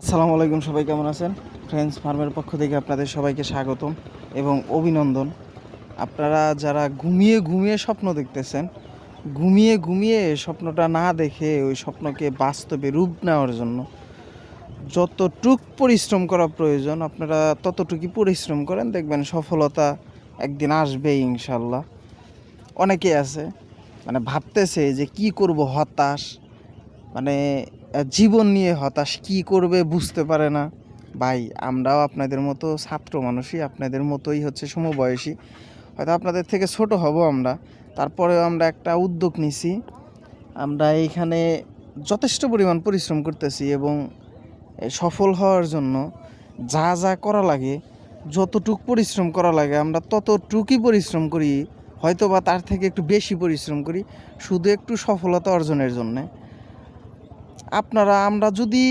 আসসালামু আলাইকুম সবাই, কেমন আছেন? ফ্রেন্ডস ফার্মের পক্ষ থেকে আপনাদের সবাইকে স্বাগতম এবং অভিনন্দন। আপনারা যারা ঘুমিয়ে ঘুমিয়ে স্বপ্ন দেখতেছেন, ঘুমিয়ে ঘুমিয়ে স্বপ্নটা না দেখে ওই স্বপ্নকে বাস্তবে রূপ নেওয়ার জন্য যতটুক পরিশ্রম করা প্রয়োজন, আপনারা ততটুকুই পরিশ্রম করেন, দেখবেন সফলতা একদিন আসবে ইনশাল্লাহ। অনেকেই আছে মানে ভাবতেছে যে কি করব হতাশ মানে জীবন নিয়ে হতাশ কি করবে বুঝতে পারে না। ভাই, আমরাও আপনাদের মতো ছাত্র মানুষই, আপনাদের মতোই হচ্ছে সমবয়সী। হয়তো আপনাদের থেকে ছোট হব আমরা, তারপরেও আমরা একটা উদ্যোগ নিছি। আমরা এইখানে যথেষ্ট পরিমাণ পরিশ্রম করতেছি এবং সফল হওয়ার জন্য যা যা করা লাগে, যতটুক পরিশ্রম করা লাগে, আমরা ততটুকুই পরিশ্রম করি। হয়তো বা তার থেকে একটু বেশি পরিশ্রম করি, শুধু একটু সফলতা অর্জনের জন্যে। আপনারা, আমরা যদি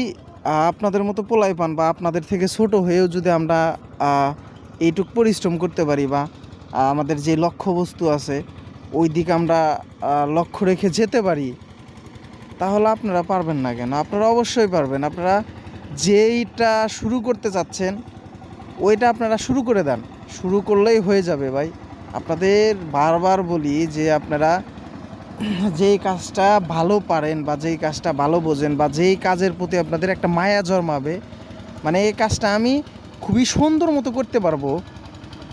আপনাদের মতো পোলাই পান বা আপনাদের থেকে ছোট হয়েও যদি আমরা এইটুক পরিশ্রম করতে পারি বা আমাদের যে লক্ষ্যবস্তু আছে ওই দিকে আমরা লক্ষ্য রেখে যেতে পারি, তাহলে আপনারা পারবেন না কেন? আপনারা অবশ্যই পারবেন। আপনারা যেইটা শুরু করতে চাচ্ছেন, ওইটা আপনারা শুরু করে দেন। শুরু করলেই হয়ে যাবে ভাই। আপনাদের বারবার বলি যে আপনারা যেই কাজটা ভালো পারেন বা যেই কাজটা ভালো বোঝেন বা যেই কাজের প্রতি আপনাদের একটা মায়া জন্মাবে মানে এই কাজটা আমি খুবই সুন্দর মতো করতে পারব।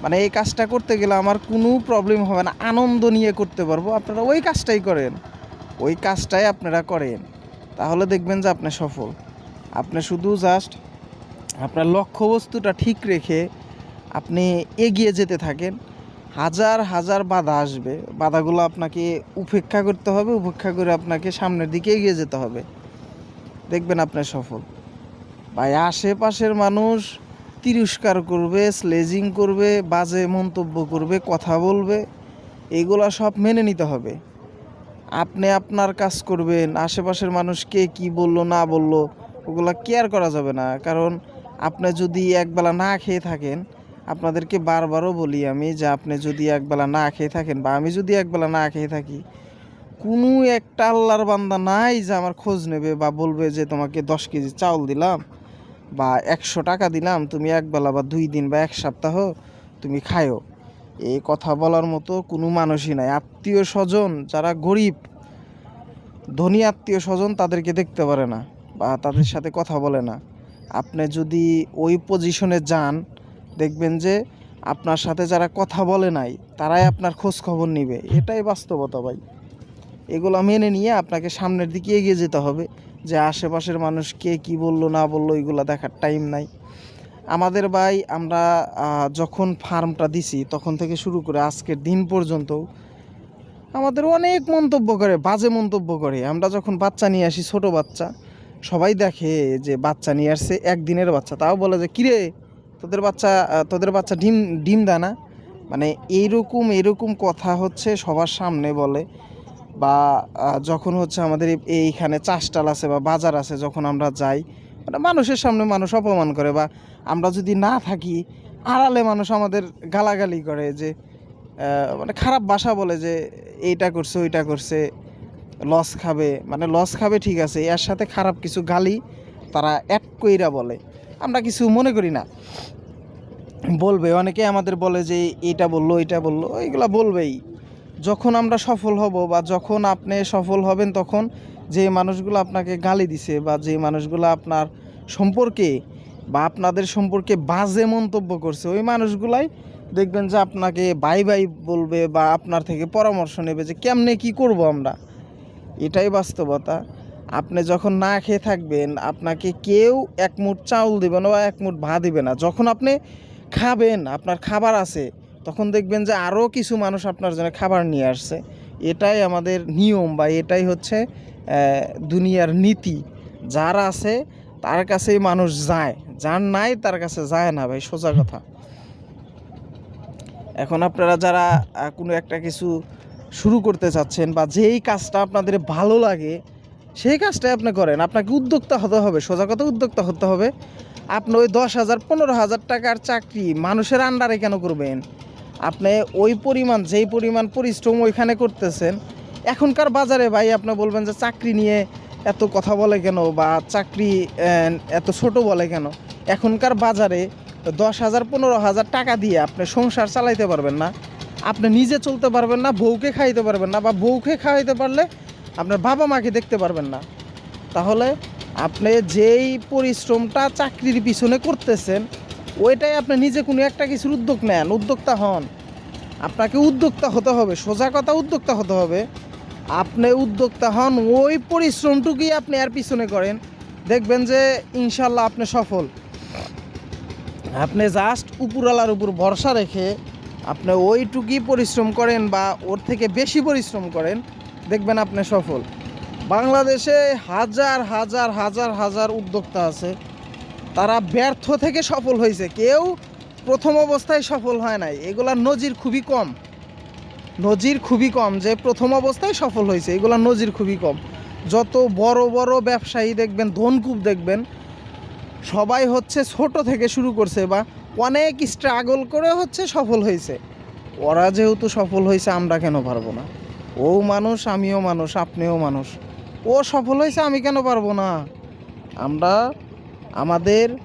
মানে এই কাজটা করতে গেলে আমার কোনো প্রবলেম হবে না, আনন্দ নিয়ে করতে পারব। আপনারা ওই কাজটাই করেন, ওই কাজটাই আপনারা করেন। তাহলে দেখবেন যে আপনি সফল। আপনি শুধু জাস্ট আপনার লক্ষ্যবস্তুটা ঠিক রেখে আপনি এগিয়ে যেতে থাকেন। হাজার হাজার বাধা আসবে। বাধাগুলো আপনাকে উপেক্ষা করতে হবে, উপেক্ষা করে আপনাকে সামনের দিকে এগিয়ে যেতে হবে। দেখবেন আপনার সফল। ভাই, আশেপাশের মানুষ তিরস্কার করবে স্লেজিং করবে, বাজে মন্তব্য করবে, কথা বলবে। এগুলো সব মেনে নিতে হবে। আপনি আপনার কাজ করবেন, আশেপাশের মানুষ কে কি বলল, না বলল, ওগুলো কেয়ার করা যাবে না। কারণ আপনি যদি একবেলা না খেয়ে থাকেন আপনাদেরকে বারবারও বলি আমি যে আপনি যদি একবেলা না খেয়ে থাকেন বা আমি যদি একবেলা না খেয়ে থাকি, কোনো একটা আল্লাহর বান্দা নাই যে আমার খোঁজ নেবে বা বলবে যে তোমাকে দশ কেজি চাউল দিলাম বা একশো টাকা দিলাম, তুমি একবেলা বা দুই দিন বা এক সপ্তাহ তুমি খায়ো। এই কথা বলার মতো কোনো মানুষই নাই। আত্মীয় স্বজন যারা গরিব, ধনী আত্মীয় স্বজন তাদেরকে দেখতে পারে না বা তাদের সাথে কথা বলে না। আপনি যদি ওই পজিশনে যান দেখবেন যে আপনার সাথে যারা কথা বলে নাই, তারাই আপনার খোঁজ খবর নিবে। এটাই বাস্তবতা ভাই। এগুলো মেনে নিয়ে আপনাকে সামনের দিকে এগিয়ে যেতে হবে, যে আশেপাশের মানুষ কে কী বলল, না বলল, এগুলো দেখার টাইম নাই। আমাদের ভাই, আমরা যখন ফার্মটা দিছি, তখন থেকে শুরু করে আজকের দিন পর্যন্ত আমাদের অনেক মন্তব্য করে, বাজে মন্তব্য করে। আমরা যখন বাচ্চা নিয়ে আসি, ছোট বাচ্চা, সবাই দেখে যে বাচ্চা নিয়ে আসছে, একদিনের বাচ্চা। তাও বলে যে, কিরে তোদের বাচ্চা তোদের বাচ্চা ডিম ডিম দেয় না। মানে এইরকম এরকম কথা হচ্ছে সবার সামনে বলে। বা যখন হচ্ছে আমাদের এই- এইখানে চাষটাল আছে বা বাজার আছে, যখন আমরা যাই মানে মানুষের সামনে মানুষ অপমান করে বা আমরা যদি না থাকি, আড়ালে মানুষ আমাদের গালাগালি করে যে মানে খারাপ ভাষা বলে যে, এইটা করছে, ওইটা করছে লস খাবে। মানে লস খাবে ঠিক আছে, এর সাথে খারাপ কিছু গালি তারা এক কইরা বলে। আমরা কিছু মনে করি না। বলবে, অনেকে আমাদের বলে যে, এটা বলল এটা বলল। এইগুলা বলবেই। যখন আমরা সফল হব বা যখন আপনি সফল হবেন, তখন যে মানুষগুলো আপনাকে গালি দিছে বা যে মানুষগুলো আপনার সম্পর্কে বা আপনাদের সম্পর্কে বাজে মন্তব্য করছে, ওই মানুষগুলাই দেখবেন যে আপনাকে বাই বাই বলবে বা আপনার থেকে পরামর্শ নেবে যে, কেমনে কি করব আমরা? এটাই বাস্তবতা। আপনি যখন না খেয়ে থাকবেন, আপনাকে কেউ এক মুঠ চাউল দেবে না বা এক মুঠ ভাত দিবে না। যখন আপনি খাবেন, আপনার খাবার আছে, তখন দেখবেন যে আরও কিছু মানুষ আপনার জন্য খাবার নিয়ে আসছে। এটাই আমাদের নিয়ম বা এটাই হচ্ছে দুনিয়ার নীতি। যার আছে, তার কাছেই মানুষ যায়। যার নাই, তার কাছে যায় না ভাই, সোজা কথা। এখন আপনারা যারা কোনো একটা কিছু শুরু করতে চাচ্ছেন বা যেই কাজটা আপনাদের ভালো লাগে সেই কাজটাই আপনি করেন। আপনাকে উদ্যোক্তা হতে হবে, সোজা কথা উদ্যোক্তা হতে হবে। আপনি ওই দশ হাজার, পনেরো হাজার টাকার চাকরি মানুষের আন্ডারে কেন করবেন? আপনি ওই পরিমাণ, যেই পরিমাণ পরিশ্রম ওইখানে করতেছেন, এখনকার বাজারে ভাই আপনি বলবেন যে চাকরি নিয়ে এত কথা বলে কেন বা চাকরি এত ছোট বলে কেন? এখনকার বাজারে দশ হাজার, পনেরো হাজার টাকা দিয়ে আপনি সংসার চালাইতে পারবেন না। আপনি নিজে চলতে পারবেন না, বউকে খাইতে পারবেন না বা বউকে খাওয়াইতে পারলে আপনার বাবা মাকে দেখতে পারবেন না। তাহলে আপনি যেই পরিশ্রমটা চাকরির পিছনে করতেছেন, ওইটাই আপনি নিজে কোনো একটা কিছুর উদ্যোগ নেন। উদ্যোক্তা হন। আপনাকে উদ্যোক্তা হতে হবে, সোজা কথা উদ্যোক্তা হতে হবে। আপনি উদ্যোক্তা হন, ওই পরিশ্রমটুকুই আপনি আর পিছনে করেন। দেখবেন যে ইনশাল্লাহ আপনি সফল। আপনি জাস্ট উপরওয়ালার উপর ভরসা রেখে আপনি ওইটুকুই পরিশ্রম করেন বা ওর থেকে বেশি পরিশ্রম করেন দেখবেন আপনি সফল। বাংলাদেশে হাজার হাজার হাজার হাজার উদ্যোক্তা আছে। তারা ব্যর্থ থেকে সফল হয়েছে। কেউ প্রথম অবস্থায় সফল হয় নাই। এগুলার নজির খুবই কম। নজির খুবই কম যে প্রথম অবস্থায় সফল হয়েছে। এগুলার নজির খুবই কম। যত বড় বড় ব্যবসায়ী দেখবেন ধনকূপ দেখবেন, সবাই হচ্ছে ছোট থেকে শুরু করছে বা অনেক স্ট্রাগল করে হচ্ছে সফল হয়েছে। ওরা যেহেতু সফল হয়েছে, আমরা কেন পারব না? ও মানুষ, আমিও মানুষ, আপনিও মানুষ। ও সফল হয়েছে, আমি কেন পারব না? আমরা, আমাদের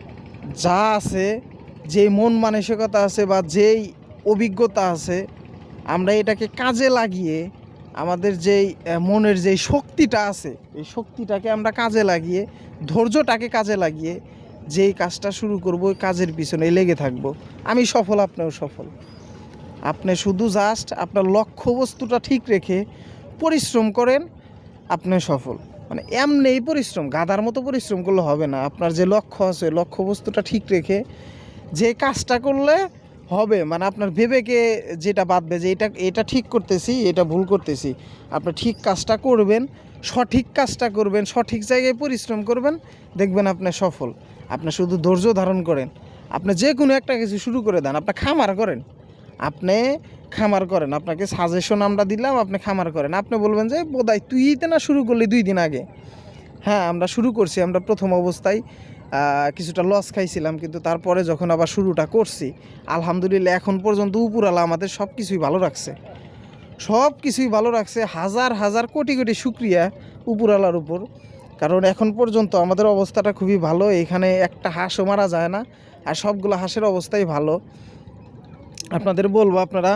যা আছে যেই মন মানসিকতা আছে বা যেই অভিজ্ঞতা আছে, আমরা এটাকে কাজে লাগিয়ে, আমাদের যেই মনের যেই শক্তিটা আছে, এই শক্তিটাকে আমরা কাজে লাগিয়ে, ধৈর্যটাকে কাজে লাগিয়ে, যেই কাজটা শুরু করব, ওই কাজের পিছনে লেগে থাকব। আমি সফল, আপনিও সফল। আপনি শুধু জাস্ট আপনার লক্ষ্য বস্তুটা ঠিক রেখে পরিশ্রম করেন, আপনি সফল। মানে এমনিই পরিশ্রম, গাদার মতো পরিশ্রম করলে হবে না। আপনার যে লক্ষ্য আছে, লক্ষ্য বস্তুটা ঠিক রেখে যে কাজটা করলে হবে মানে আপনার বিবেকে যেটা বাঁধবে যে এটা এটা ঠিক করতেছি, এটা ভুল করতেছি। আপনি ঠিক কাজটা করবেন, সঠিক কাজটা করবেন, সঠিক জায়গায় পরিশ্রম করবেন, দেখবেন আপনি সফল। আপনি শুধু ধৈর্য ধারণ করেন। আপনি যে কোনো একটা কিছু শুরু করে দেন, আপনি খামার করেন। আপনি খামার করেন, আপনাকে সাজেশন আমরা দিলাম, আপনি খামার করেন। আপনি বলবেন যে, বোধহয় তুই তো না শুরু করলি দুই দিন আগে? হ্যাঁ আমরা শুরু করছি, আমরা প্রথম অবস্থায় কিছুটা লস খাইছিলাম, কিন্তু তারপরে যখন আবার শুরুটা করছি, আলহামদুলিল্লাহ এখন পর্যন্ত উপরালা আমাদের সব কিছুই ভালো রাখছে। সব কিছুই ভালো রাখছে, হাজার হাজার কোটি কোটি শুক্রিয়া উপরালার উপর। কারণ এখন পর্যন্ত আমাদের অবস্থাটা খুবই ভালো, এখানে একটা হাঁসও মারা যায় না, আর সবগুলো হাঁসের অবস্থাই ভালো। আপনাদের বলব আপনারা,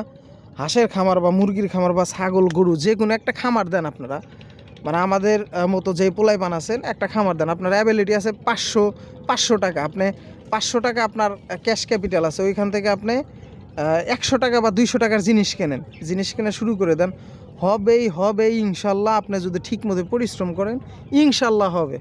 হাঁসের খামার বা মুরগির খামার বা ছাগল, গরু, যে কোনো একটা খামার দেন আপনারা। মানে আমাদের মতো যে পোলাই বানাচ্ছেন একটা খামার দেন। আপনার অ্যাবিলিটি আছে পাঁচশো পাঁচশো টাকা। আপনি পাঁচশো টাকা আপনার ক্যাশ ক্যাপিটাল আছে। ওইখান থেকে আপনি একশো টাকা বা দুইশো টাকার জিনিস কেনেন। জিনিস কেনা শুরু করে দেন। হবেই হবেই, ইনশাল্লাহ আপনি যদি ঠিক মতো পরিশ্রম করেন, ইনশাল্লাহ হবে।